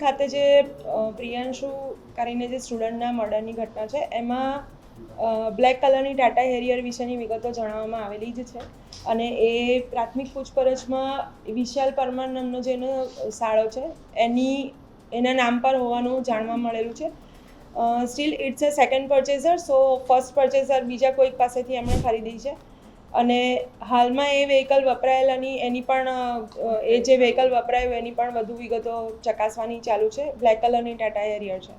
ખાતે જે પ્રિયાંશુ કરીને જે સ્ટુડન્ટના મર્ડરની ઘટના છે, એમાં બ્લેક કલરની ટાટા હેરિયર વિશેની વિગતો જણાવવામાં આવેલી જ છે. અને એ પ્રાથમિક પૂછપરછમાં વિશાલ પરમાર નામનો જેનો શાળો છે, એની, એના નામ પર હોવાનું જાણવા મળેલું છે. Still it's a second purchaser so first purchaser બીજા કોઈક પાસેથી એમણે ખરીદી છે. અને હાલમાં એ વ્હીકલ વપરાયેલાની એની પણ એ જે વ્હીકલ વપરાયું એની પણ વધુ વિગતો ચકાસવાની ચાલુ છે. બ્લેક કલરની ટાટા એરિયર છે.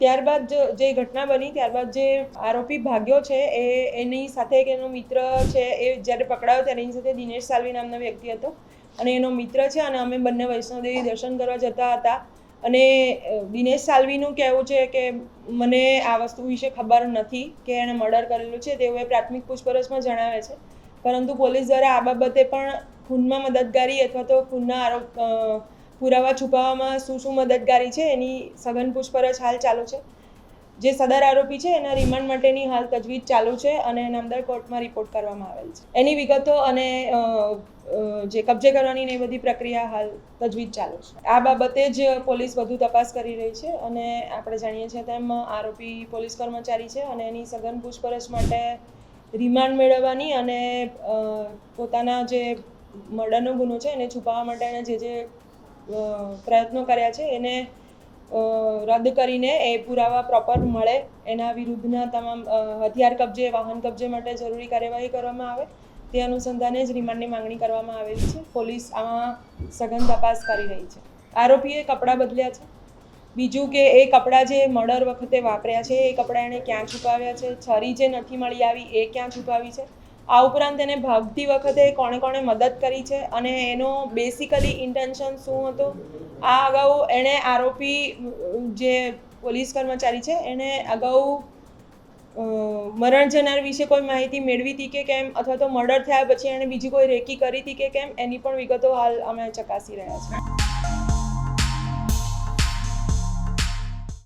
ત્યારબાદ જે ઘટના બની, ત્યારબાદ જે આરોપી ભાગ્યો છે, એ એની સાથે એક એનો મિત્ર છે, એ જ્યારે પકડાયો ત્યારે એની સાથે દિનેશ સાલવી નામનો વ્યક્તિ હતો. અને એનો મિત્ર છે અને અમે બંને વૈષ્ણોદેવી દર્શન કરવા જતા હતા. અને દિનેશ સાલવીનું કહેવું છે કે મને આ વસ્તુ વિશે ખબર નથી કે એણે મર્ડર કરેલું છે તેવું એ પ્રાથમિક પૂછપરછમાં જણાવે છે. પરંતુ પોલીસ દ્વારા આ બાબતે પણ ખૂનમાં મદદગારી અથવા તો ખૂનના આરોપ પુરાવા છુપાવવામાં શું શું મદદગારી છે, એની સઘન પૂછપરછ હાલ ચાલુ છે. જે સદર આરોપી છે, એના રિમાન્ડ માટેની હાલ તજવીજ ચાલુ છે અને નામદાર કોર્ટમાં રિપોર્ટ કરવામાં આવેલ છે. એની વિગતો અને જે કબજે કરવાની એ બધી પ્રક્રિયા હાલ તજવીજ ચાલુ છે. આ બાબતે જ પોલીસ વધુ તપાસ કરી રહી છે અને આપણે જાણીએ છીએ તેમ આરોપી પોલીસ કર્મચારી છે અને એની સઘન પૂછપરછ માટે રિમાન્ડ મેળવવાની અને પોતાના જે મર્ડરનો ગુનો છે એને છુપાવવા માટે એણે જે જે પ્રયત્નો કર્યા છે એને રદ કરીને એ પુરાવા પ્રોપર મળે એના વિરુદ્ધના તમામ હથિયાર કબજે, વાહન કબજે માટે જરૂરી કાર્યવાહી કરવામાં આવે. તે અનુસંધાને જ રિમાન્ડની માંગણી કરવામાં આવેલી છે. પોલીસ આમાં સઘન તપાસ કરી રહી છે. આરોપીએ કપડાં બદલ્યા છે. બીજું કે એ કપડાં જે મર્ડર વખતે વાપર્યા છે, એ કપડાં એણે ક્યાં છુપાવ્યા છે? છરી જે નથી મળી આવી, એ ક્યાં છુપાવી છે? આ ઉપરાંત એને ભાગતી વખતે કોણે કોણે મદદ કરી છે અને એનો બેસિકલી ઇન્ટેન્શન શું હતો? આ અગાઉ એણે આરોપી, જે પોલીસ કર્મચારી છે, એણે અગાઉ મરણ જનાર વિશે કોઈ માહિતી મેળવી હતી કે કેમ? અથવા તો મર્ડર થયા પછી એણે બીજી કોઈ રેકી કરી હતી કે કેમ? એની પણ વિગતો હાલ અમે ચકાસી રહ્યા છીએ.